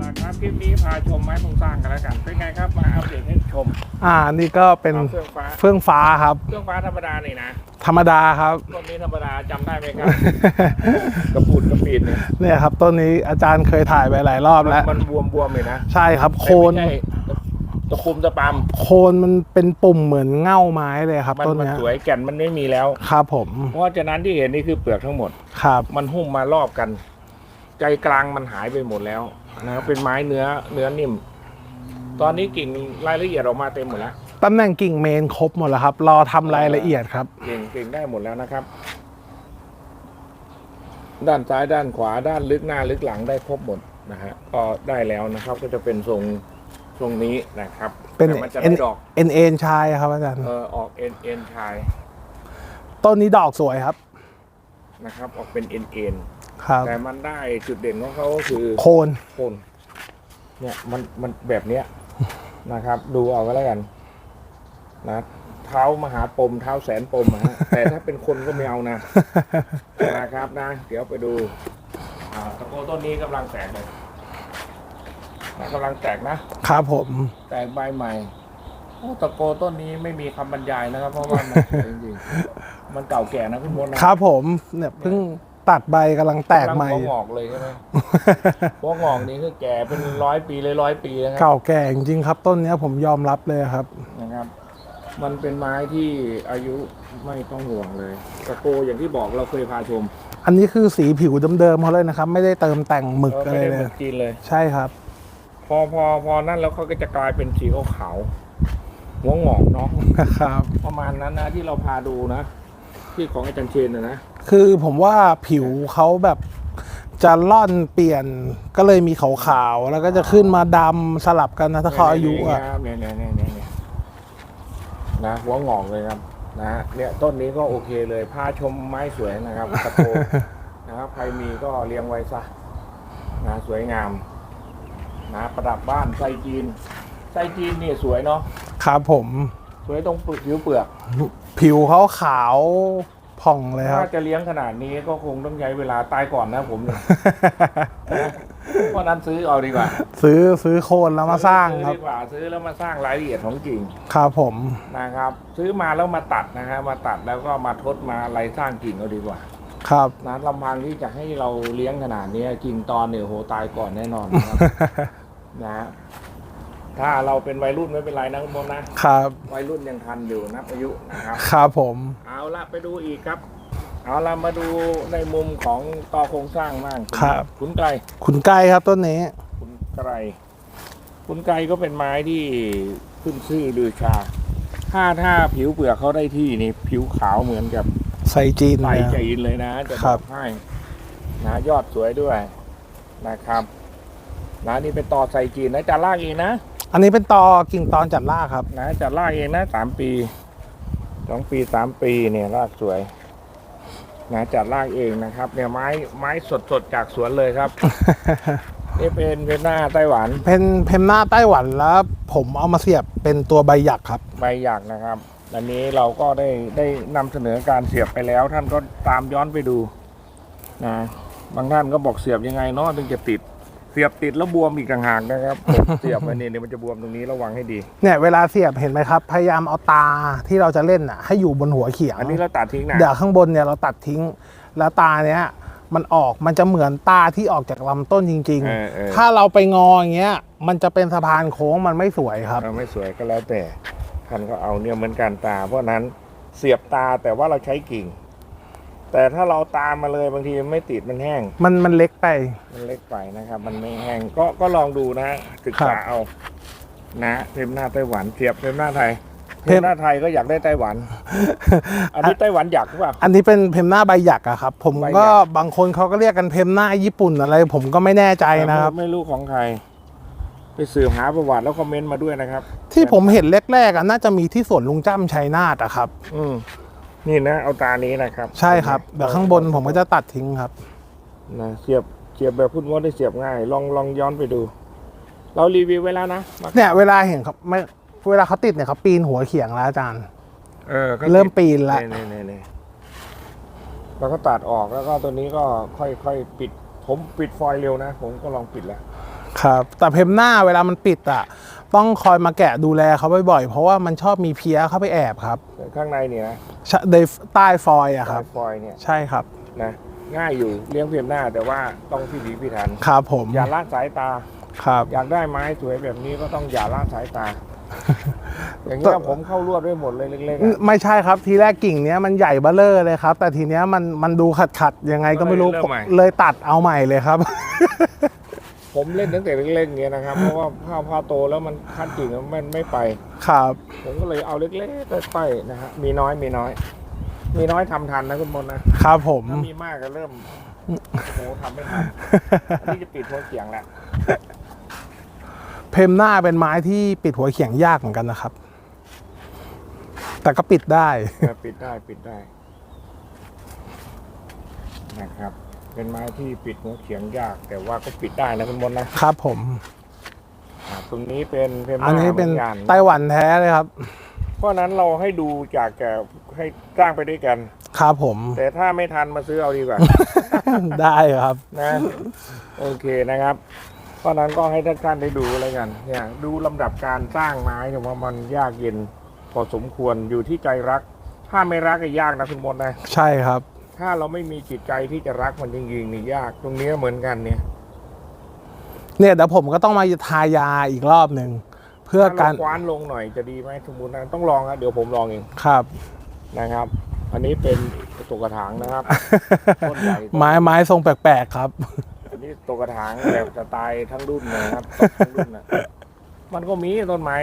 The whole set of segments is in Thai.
นะครับคลิปนี้พาชมไม้โครงสร้างกันแล้วกัน เป็นไงครับมาอัปเดตให้ชม อ่า นี่ก็เป็นเอาเครื่องฟ้า เฟื่องฟ้าครับ เครื่องฟ้าธรรมดานี่นะธรรมดาครับ ต้นนี้ธรรมดาจำได้ไหมครับ กระปูดกระปีดเนี่ยเนี่ยครับต้นนี้อาจารย์เคยถ่ายไปหลายรอบแล้ว มันบวมบวมๆเลยนะใช่ครับ โคนไม่ใช่ตะคุมตะปามโคนมันเป็นปุ่มเหมือนเง่าไม้เลยครับ มันต้นมันเนี้ยสวยแก่นมันไม่มีแล้ว ครับผมเพราะฉะนั้นที่เห็นนี่คือเปลือกทั้งหมด ครับ มันหุ้มมารอบกัน ใจกลางมันหายไปหมดแล้วนะครับเป็นไม้เนื้อเนื้อนิ่ม ตอนนี้กิ่งรายละเอียดออกมาเต็มหมดแล้วตำแหน่งกิ่งเมนครบหมดแล้วครับ รอทำรายละเอียดครับเก่งเก่งได้หมดแล้วนะครับ ด้านซ้ายด้านขวาด้านลึกหน้าลึกหลังได้ครบหมดนะฮะก็ได้แล้วนะครับ ก็จะเป็นทรงทรงนี้นะครับเป็น แต่มันจะเอ็นได้ดอกเอ็นเอ็นชายครับอาจารย์ เออออกเอ็นเอ็นชายต้นนี้ดอกสวยครับ นะครับ ออกเป็นเอ็นเอ็น ครับ แต่มันได้จุดเด่นของเขาก็คือโคนโคนเนี่ยมันมันแบบเนี้ยนะครับ ดูเอาก็แล้วกัน นะเท้ามหาปมเท้าแสนปมอะฮะ แต่ถ้าเป็นคนก็ไม่เอานะ นะครับนะ เดี๋ยวไปดูอ่าตะโกต้นนี้กำลังแตกเลยนะกำลังแตกนะ ครับผม แตกใบใหม่โอ้ตะโกต้นนี้ไม่มีคำบรรยายนะครับ เพราะว่ามันจริงๆมันเก่าแก่นะคุณมดนะครับผม เนี่ยเพิ่ง ตัดใบกำลังแตกใหม่ำลังหัวงอกเลยใช่ไหม หัวงอกนี้คือแก่เป็นร้อยปีเลยร้อยปีนะครัเก่าแก่จริงๆครับ ต้นเนี้ยผมยอมรับเลยครับ นะครับ มันเป็นไม้ที่อายุไม่ต้องห่วงเลยตะโกอย่างที่บอกเราเคยพาชมอันนี้คือสีผิวเดิมๆเขาเลยนะครับ ไม่ได้เติมแต่งหมึกเอออะไรไม่ได้เลเหมืยอนจีนเลย ใช่ครับ พอพอพอนั่นแล้วเขาก็จะกลายเป็นสีขาวๆหัวงอกเนาะ ครับ ประมาณนั้นนะที่เราพาดูนะ ที่ของอาจารย์เชนนะนะ คือผมว่าผิวเขาแบบจะล่อนเปลี่ยนก็เลยมีขาวๆแล้วก็จะขึ้นมาดำสลับกันนะถ้าเขาอายุอะเนี่ยเนี่ยเนี่ยเนี่ยนะหัวงอกเลยครับนะฮะเนี่ยต้นนี้ก็โอเคเลยพาชมไม้สวยนะครับตะโกนะครับใครมีก็เลี้ยงไว้ซะนะสวยงามนะประดับบ้านไส้จีนไส้จีนนี่สวยเนาะครับผม สวยตรงเปลือกผิวเปลือก ผิวเขาขาว ผ่องเลยคถ้ารับจะเลี้ยงขนาดนี้ก็คงต้องใช้เวลาตายก่อนนะผมเนี่ยนะเพราะนั้นซื้อเอาดีกว่า ซื้อซื้อโคนแล้วมาสร้างซื้อครับดีกว่าซื้อแล้วมาสร้างรายละเอียดของจริงครับผมนะครับ ซื้อมาแล้วมาตัดนะฮะมาตัดแล้วก็มาทดมาอะไรสร้างกิ่งเอาดีกว่า ครับนะลำพังที่จะให้เราเลี้ยงขนาดนี้กิ่งตอนเนี่ยโหตายก่อนแน่นอนนะครับนะฮะ ถ้าเราเป็นวัยรุ่นไม่เป็นไรนะคุณมดนะครับวัยรุ่นยังทันอยู่นับอายุนะครับ ครับผม เอาละไปดูอีกครับ เอาละมาดูในมุมของต่อโครงสร้างบ้างครับขุนไกรขุนไก่ครับต้นนี้ขุนไกรขุนไกรก็เป็นไม้ที่ขึ้นชื่อลือชา ถ้าถ้าผิวเปลือกเขาได้ที่นี่ผิวขาวเหมือนกับใส่จีนไตเลยจีนเลยนะจะครับอบ กให้นะยอดสวยด้วยนะครับนะนี่เป็นต่อไซจีนนะจะลากเองนะ อันนี้เป็นตอกิ่งตอนจัดล่ากครับ นะจะลากเองนะสามปีสองปีสามปีเนี่ยลากสวย นะจัดลากเองนะครับ เนี่ยไม้ไม้สดสดๆจากสวนเลยครับนี่เป็นเพนหน้าไต้หวันเป็นเพมหน้าไต้หวันแล้วผมเอามาเสียบเป็นตัวใบหยักครับ ใบหยักนะครับ อันนี้เราก็ได้ได้นำเสนอการเสียบไปแล้ว ท่านก็ตามย้อนไปดูนะบางท่านก็บอกเสียบยังไงเนาะถึงจะติด เสียบติดแล้วบวมอีกต่างหากนะครับผมเสียบไปเนี่ยเดี๋ยวมันจะบวมตรงนี้ระวังให้ดี เนี่ยเวลาเสียบเห็นไหมครับ พยายามเอาตาที่เราจะเล่นอะให้อยู่บนหัวเขียงอันนี้เราตัดทิ้งนะเดี๋ยวข้างบนเนี่ยเราตัดทิ้ง แล้วตาเนี้ยมันออกมันจะเหมือนตาที่ออกจากลำต้นจริง เออเออ ๆ ถ้าเราไปงออย่างเงี้ย มันจะเป็นสะพานโค้งมันไม่สวยครับ เราไม่สวยก็แล้วแต่ท่านก็เอาเนี่ยเหมือนกันตา เพราะฉะนั้นเสียบตาแต่ว่าเราใช้กิ่ง แต่ถ้าเราตามมาเลยบางทีมันไม่ติดมันแห้ง มันมันเล็กไป มันเล็กไปนะครับ มันไม่แห้งก็ก็ลองดูนะฮะศึกษาครับเอา นะเพมหน้าไต้หวันเสียบเพมหน้าไทยเพเพมมหน้าไทยก็อยากได้ไต้หวัน อันนี้ไต้หวันอยากหรือเปล่า อันนี้เป็นเพมหน้าใบหยักอะครับ ผมใบหยักก็บางคนเขาก็เรียกกันเพมหน้าญี่ปุ่นอะไร ผมก็ไม่แน่ใจนะครับ ไม่รู้ของใคร ไปสืบหาประวัติแล้วคอมเมนต์มาด้วยนะครับ ที่ผมเห็นแรกๆอะน่าจะมีที่สวนลุงจ้ำชัยนาทอะครับ อืม นี่นะ เอาตานี้นะครับใช่ครับเดี๋ยวข้างบนผมก็จะตัดทิ้งครับนะเสียบเสียบแบบพุ่นว่าได้เสียบง่าย ลองลองย้อนไปดู เรารีวิวไว้แล้วนะมาเนี่ยเวลาเห็นครับไม่เวลาเขาติดเนี่ยเขาปีนหัวเขียงแล้วอาจารย์เออก็เริ่มปีนแล้วนี่นี่นี่แล้วก็ตัดออกแล้วก็ตัวนี้ก็ค่อยค่อยปิด ผมปิดฟอยล์เร็วนะ ผมก็ลองปิดแล้ว ครับ แต่เพมหน้าเวลามันปิดอะ ต้องคอยมาแกะดูแลเขาบ่อยๆ เพราะว่ามันชอบมีเพี้ยเข้าไปแอบครับแต่ข้างในนี่นะชะในใต้ฟอยล์อะครับ ฟอยล์เนี่ยใช่ครับนะง่ายอยู่เลี้ยงเพียมหน้าแต่ว่าต้องพิถีพิถันครับผมอย่าละสายตาครับอยากได้ไม้สวยแบบนี้ก็ต้องอย่าละสายตา อย่างเงี้ยผมเข้ารวดด้วยหมดเลยเล็กๆอะไม่ใช่ครับทีแรกกิ่งเนี้ยมันใหญ่เบ้อเลอเลยครับ แต่ทีเนี้ยมันมันดูขัดขัดๆยังไงก็ไม่รู้ก็เลยเริ่มใหม่เลยตัดเอาใหม่เลยครับ ผมเล่นตั้งแต่เล็กๆเงี้ยนะครับ เพราะว่าผ้าผ้าโตแล้วมันคัดจริงมันไม่ไป ครับ ผมก็เลยเอาเล็กๆไปๆนะฮะมีน้อยมีน้อย มีน้อยทำทันนะคุณมนต์นะครับผมถ้ามีมากก็เริ่มโอ้โหทำไม่ทันอันนี้จะปิดหัวเขียงแหละเพมหน้าเป็นไม้ที่ปิดหัวเขียงยากเหมือนกันนะครับ แต่ก็ปิดได้เออปิดได้ปิดได้นะครับ เป็นไม้ที่ปิดหัวเขียงยาก แต่ว่าก็ปิดได้นะคุณมนต์นะครับผมอ่าตรงนี้เป็นเพมอันนี้เป็นหมืกัไต้หวันแท้เลยครับเพราะฉะนั้นเราให้ดูจากแกให้สร้างไปด้วยกัน ครับผม แต่ถ้าไม่ทันมาซื้อเอาดีกว่า ได้ครับ นะโอเคนะครับ เพราะฉะนั้นก็ให้ท่านๆได้ดูอะไรกันเนี่ยดูลำดับการสร้างไม้เนี่ยว่ามันยากเย็นพอสมควรอยู่ที่ใจรัก ถ้าไม่รักก็ยากนะคุณมดนะ ใช่ครับ ถ้าเราไม่มีจิตใจที่จะรักมันจริงๆนี่ยากตรงนี้เหมือนกันเนี่ยเนี่ยเดี๋ยวผมก็ต้องมาทายาอีกรอบหนึ่งเพื่อถ้าการเราคว้านลงหน่อยจะดีไหมสมมตินะต้องลองนะเดี๋ยวผมลองเองครับ นะครับ อันนี้เป็นตัวกระถางนะครับ ต้นใหญ่ ไม้ไม้ทรงแปลกๆครับ อันนี้ตัวกระถางแบบสไตล์ทั้งรุ่นเลยครับตกทั้งรุ่นนะมันก็มีต้นไม้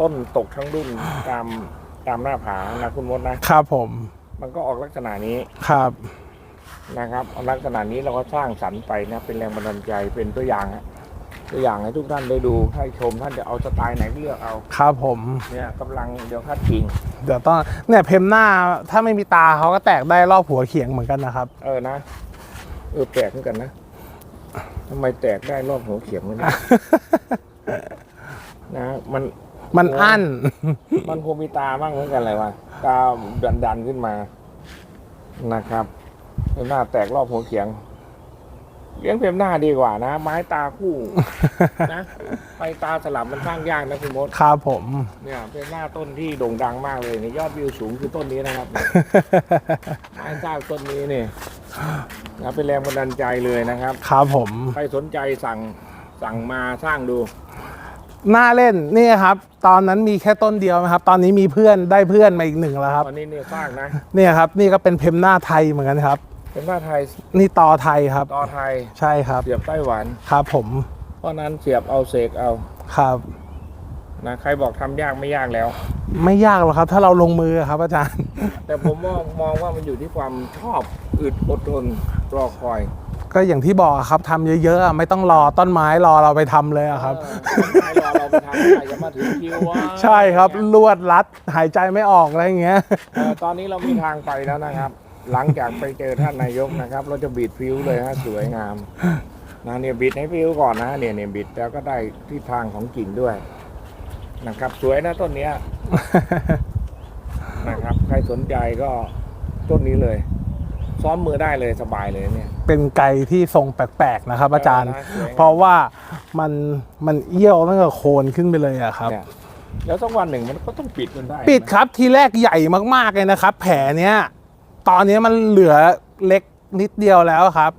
ต้นตกทั้งรุ่นตามตามหน้าผานะคุณมดนะ ครับผม มันก็ออกลักษณะนี้ครับ นะครับเอาลักษณะนี้เราก็สร้างสรรค์ไปนะเป็นแรงบันดาลใจเป็นตัวอย่างฮะตัวอย่างให้ทุกท่านได้ดูให้ชมท่านจะเอาสไตล์ไหนเลือกเอาครับผม เนี่ยกำลังเดี๋ยวคัดจริงเดี๋ยวต้องเนี่ยเพมหน้าถ้าไม่มีตาเขาก็แตกได้รอบหัวเขียงเหมือนกันนะครับ เออนะเออแปลกเหมือนกันนะทำไมแตกได้รอบหัวเขียงมันยนะมัน มันอั้น มันคงมีตาบ้างเหมือนกันเลยวะตาดันดันๆขึ้นมานะครับเป็นหน้าแตกรอบหัวเขียง เลี้ยงเพียมหน้าดีกว่านะ ไม้ตาคู่นะไปตาสลับมันสร้างยากนะคุณมดครับผม เนี่ยเป็นหน้าต้นที่โด่งดังมากเลยนี่ยอดวิวสูงคือต้นนี้นะครับไม้สร้างต้นนี้นี่นะเป็นแรงบันดาลใจเลยนะครับ ครับผม ใครสนใจสั่งสั่งมาสร้างดู น่าเล่นนี่ครับ ตอนนั้นมีแค่ต้นเดียวนะครับ ตอนนี้มีเพื่อนได้เพื่อนมาอีกหนึ่งแล้วครับตอนนี้เนี่ยสร้างนะเนี่ยครับ นี่ก็เป็นเพมหน้าไทยเหมือนกันครับ เป็นหน้าไทยนี่ตอไทยครับต่อไทยใช่ครับเสียบไต้หวันครับผม เพราะนั้นเสียบเอาเสกเอาครับนะใครบอกทำยากไม่ยากแล้ว ไม่ยากหรอกครับ ถ้าเราลงมือครับอาจารย์ แต่ผมมองมองว่ามันอยู่ที่ความชอบอึดอดทนรอคอย ก็อย่างที่บอกอะครับทำเยอะๆอะไม่ต้องรอต้นไม้รอเราไปทำเลยอะครับ เออต้นไม้รอเราไปทำได้อย่ามาถึงคิวว่าใช่ครับลวดรัดหายใจไม่ออกอะไรอย่างเงี้ย เออตอนนี้เรามีทางไปแล้วนะครับ หลังจากไปเจอท่านนายกนะครับ เราจะบิดฟิวเลยฮะสวยงามนะเนี่ยบิดให้ฟิวก่อนนะเนี่ยเนี่ยบิดแล้วก็ได้ทิศทางของกิ่งด้วยนะครับ สวยนะต้นเนี้ยนะครับ ใครสนใจก็ต้นนี้เลย ซ้อมมือได้เลยสบายเลยเนี่ย เป็นไก่ที่ทรงแปลกๆนะครับ อาจารย์เออนะสวยงามเพราะว่ามันมันเอี้ยวตั้งแต่โคนขึ้นไปเลยอะครับ เนี่ย แล้วสักวันหนึ่งมันก็ต้องปิดมันได้ปิดครับทีแรกใหญ่มากๆเลยนะครับ แผลเนี้ยตอนนี้มันเหลือเล็กนิดเดียวแล้วครับ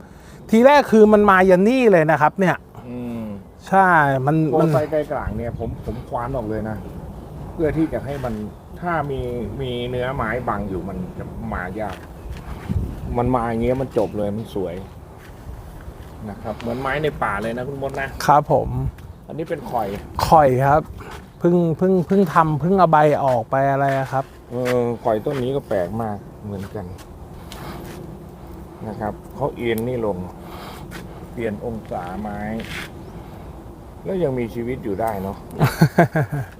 ทีแรกคือมันมายันนี่เลยนะครับ เนี่ย อืมใช่มันโคมันไฟไกลกลางเนี่ยผมผมคว้านออกเลยนะ เพื่อที่จะให้มันถ้ามีมีเนื้อไม้บังอยู่มันจะมายาก มันมาอย่างเงี้ยมันจบเลยมันสวยนะครับเหมือนไม้ในป่าเลยนะคุณมดนะครับผม อันนี้เป็นข่อย ข่อยครับเพิ่งเพิ่งเพิ่งทำเพิ่งเอาใบออกไปอะไรอะครับ เออข่อยต้นนี้ก็แปลกมากเหมือนกัน นะครับเขาเอียนนี่ลง เปลี่ยนองศาไม้ แล้วยังมีชีวิตอยู่ได้เนาะ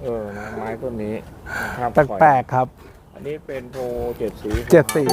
เออนะไม้ต้นนี้นะครับแปลกๆครับ อันนี้เป็นโพเจ็ดสีเจ็ดสี